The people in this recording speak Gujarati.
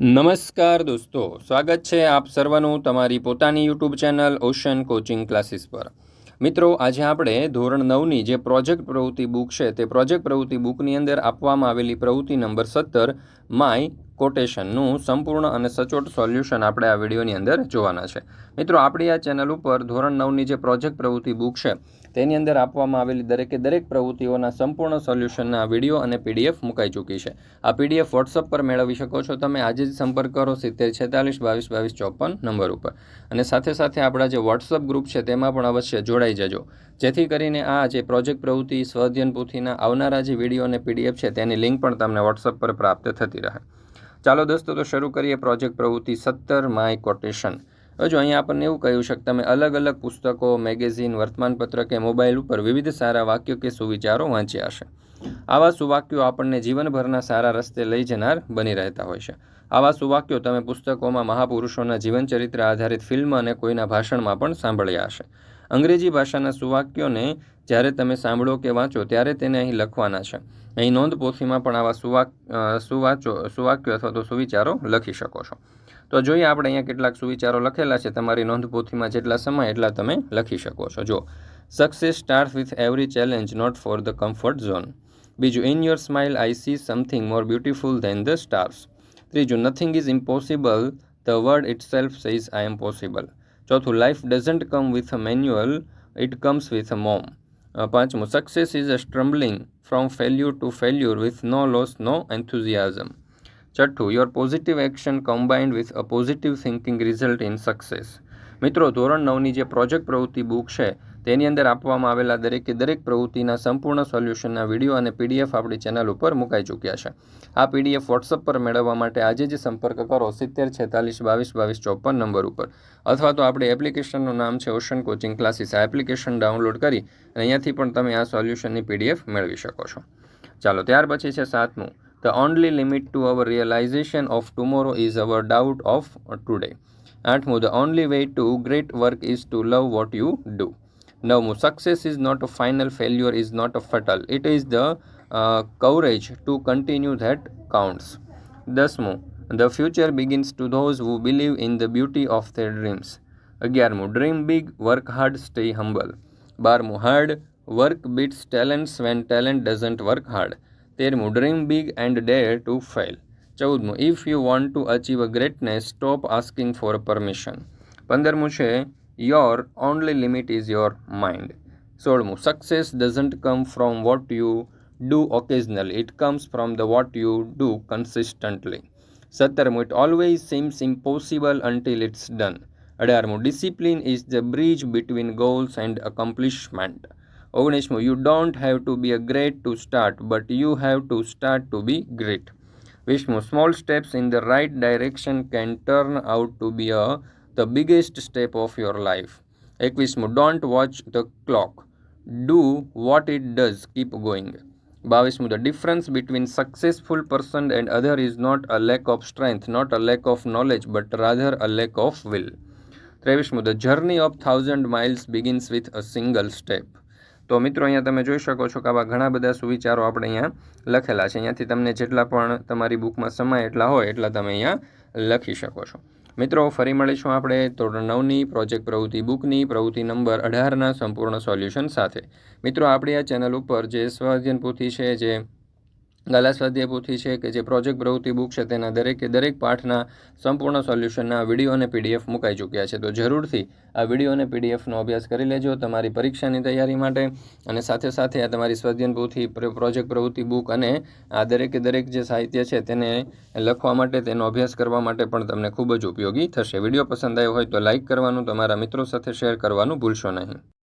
નમસ્કાર દોસ્તો, સ્વાગત છે આપ સર્વનું તમારી પોતાની YouTube channel ocean coaching classes પર. મિત્રો, આજે આપણે ધોરણ નવની જે પ્રોજેક્ટ પ્રવૃત્તિ બુક છે, તે પ્રોજેક્ટ પ્રવૃત્તિ બુકની અંદર આપવામાં આવેલી પ્રવૃત્તિ નંબર સત્તર માય કોટેશનનું સંપૂર્ણ અને સચોટ સોલ્યુશન આપણે આ વિડીયોની અંદર જોવાના છે. મિત્રો, આપણી આ ચેનલ ઉપર ધોરણ નવની જે પ્રોજેક્ટ પ્રવૃત્તિ બુક છે, તેની અંદર આપવામાં આવેલી દરેકે દરેક પ્રવૃત્તિઓના સંપૂર્ણ સોલ્યુશનના વીડિયો અને પીડીએફ મુકાઈ ચૂકી છે. આ પીડીએફ વોટ્સઅપ પર મેળવી શકો છો. તમે આજે જ સંપર્ક કરો સિત્તેર છેતાલીસ બાવીસ બાવીસ ચોપન નંબર ઉપર. અને સાથે સાથે આપણા જે વોટ્સઅપ ગ્રુપ છે, તેમાં પણ અવશ્ય જોડાઈ જજો. જેથી કરીને આ જે પ્રોજેક્ટ પ્રવૃત્તિ સ્વઅધ્યયન પોથીના આવનારા જે વીડિયો અને પીડીએફ છે, તેની લિંક પણ તમને વોટ્સઅપ પર પ્રાપ્ત થતી રહે. ચાલો દોસ્તો, તો શરૂ કરીએ પ્રોજેક્ટ પ્રવૃત્તિ સત્તર માય કોટેશન હજુ અહીંયા આપણને એવું કહ્યું છે કે તમે અલગ અલગ પુસ્તકો મેગેઝિન વર્તમાનપત્ર કે મોબાઈલ ઉપર વિવિધ સારા વાક્યો કે સુવિચારો વાંચ્યા હશે. આવા સુવાક્યો આપણને જીવનભરના સારા રસ્તે લઈ જનાર બની રહેતા હોય છે. આવા સુવાક્યો તમે પુસ્તકોમાં મહાપુરુષોના જીવનચરિત્ર આધારિત ફિલ્મ અને કોઈના ભાષણમાં પણ સાંભળ્યા હશે. અંગ્રેજી ભાષાના સુવાક્યોને જ્યારે તમે સાંભળો કે વાંચો, ત્યારે તેને અહીં લખવાના છે. અહીં નોંધપોથીમાં પણ આવા સુવાક સુવાચો, સુવાક્યો અથવા તો સુવિચારો લખી શકો છો. તો જોઈએ આપણે અહીંયા કેટલાક સુવિચારો લખેલા છે. તમારી નોંધપોથીમાં જેટલા સમય, એટલા તમે લખી શકો છો. જો success start with every challenge not for the comfort zone બીજું in your smile I see something more beautiful than the stars ત્રીજું nothing is impossible the word itself says I am possible ચોથું life doesn't come with a manual it comes with a mom પાંચમું success is a stumbling from failure to failure with no loss no enthusiasm છઠ્ઠું your positive action combined with a positive thinking result in success મિત્રો, ધોરણ નવની જે પ્રોજેક્ટ પ્રવૃત્તિ બુક છે તેની અંદર આપવામાં આવેલા દરેકે, દરેક પ્રવૃત્તિના સંપૂર્ણ સોલ્યુશનના વીડિયો અને પીડીએફ આપણી ચેનલ ઉપર મુકાઈ ચૂક્યા છે. આ પીડીએફ વોટ્સઅપ પર મેળવવા માટે આજે જ સંપર્ક કરો સિત્તેર છેતાલીસ બાવીસ બાવીસ ચોપન નંબર ઉપર. અથવા તો આપણી એપ્લિકેશનનું નામ છે ઓશન કોચિંગ ક્લાસીસ આ એપ્લિકેશન ડાઉનલોડ કરી અને અહીંયાથી પણ તમે આ સોલ્યુશનની પીડીએફ મેળવી શકો છો. ચાલો, ત્યાર પછી છે સાતમું. The only limit to our realization of tomorrow is our doubt of today આઠમું. The only way to great work is to love what you do નવમું success is not a final failure is not a fatal it is the coverage to continue that counts દસમું the future begins to those who believe in the beauty of their dreams અગિયારમું dream big work hard stay humble બારમું hard work beats talents when talent doesn't work hard તેરમું dream big and dare to fail ચૌદમું if you want to achieve a greatness stop asking for permission પંદરમું છે your only limit is your mind સોળમું success doesn't come from what you do occasional it comes from the what you do consistently સત્તરમું it always seems impossible until it's done અઢારમું discipline is the bridge between goals and accomplishment ઓગણીસમું you don't have to be a great to start but you have to start to be great વીસમું small steps in the right direction can turn out to be a the biggest step of your life. એકવીસમું, don't watch the clock. Do what it does keep going. બાવીસમું, the difference between successful person and other is not a lack of strength, not a lack of knowledge, but rather a lack of will. ત્રેવીસમું, the journey of thousand miles begins with a single step. તો મિત્રો, અહીંયા તમે જોઈ શકો છો કે આવા ઘણા બધા સુવિચારો આપણે અહીંયા લખેલા છે. અહીંયાથી તમને જેટલા પણ તમારી બુકમાં સમય એટલા હોય એટલા તમે અહીંયા લખી શકો છો. મિત્રો, ફરી મળીશું આપણે ધોરણ નવની પ્રોજેક્ટ પ્રવૃત્તિ બુકની પ્રવૃત્તિ નંબર અઢારના સંપૂર્ણ સોલ્યુશન સાથે. મિત્રો, આપણી આ ચેનલ ઉપર જે સ્વાધ્યન પોથી છે, જે ગાલા સ્વાધ્યાય પોથી છે કે જે પ્રોજેક્ટ પ્રવૃત્તિ બુક છે તેના દરેકે દરેક પાઠના સંપૂર્ણ સોલ્યુશનના વીડિયો અને પીડીએફ મુકાઈ ચૂક્યા છે. તો જરૂરથી આ વીડિયો અને પીડીએફનો અભ્યાસ કરી લેજો તમારી પરીક્ષાની તૈયારી માટે અને સાથે સાથે આ તમારી સ્વાધ્યન પોથી પ્રોજેક્ટ પ્રવૃત્તિ બુક અને આ દરેકે દરેક જે સાહિત્ય છે તેને લખવા માટે, તેનો અભ્યાસ કરવા માટે પણ તમને ખૂબ જ ઉપયોગી થશે. વીડિયો પસંદ આવ્યો હોય તો લાઇક કરવાનું, તમારા મિત્રો સાથે શેર કરવાનું ભૂલશો નહીં.